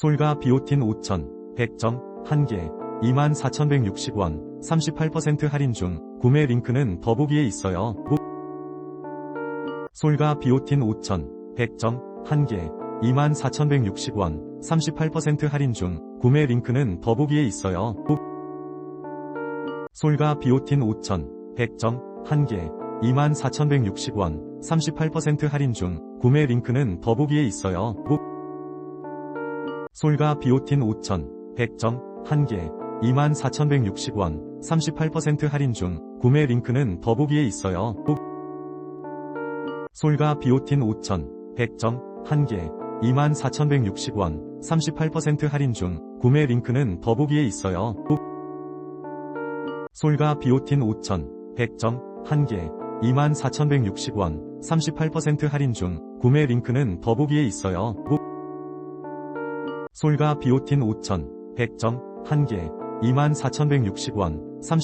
솔가 비오틴 5천 100점 1개 24,160원 38% 할인 중 구매 링크는 더보기에 있어요. 무- 솔가 비오틴 5천 100점 1개 24,160원 38% 할인 중 구매 링크는 더보기에 있어요. 무- 솔가 비오틴 5천 100점 1개 24,160원 38% 할인 중 구매 링크는 더보기에 있어요. 무- 솔가 비오틴 5천 100점 1개 24,160원 38% 할인 중 구매 링크는 더보기에 있어요. 무- 솔가 비오틴 5천 100점 1개 24,160원 38% 할인 중 구매 링크는 더보기에 있어요. 무- 솔가 비오틴 5천 100점 1개 24,160원 38% 할인 중 구매 링크는 더보기에 있어요. 무- 솔가 비오틴 5천 100점 1개 24,160원 30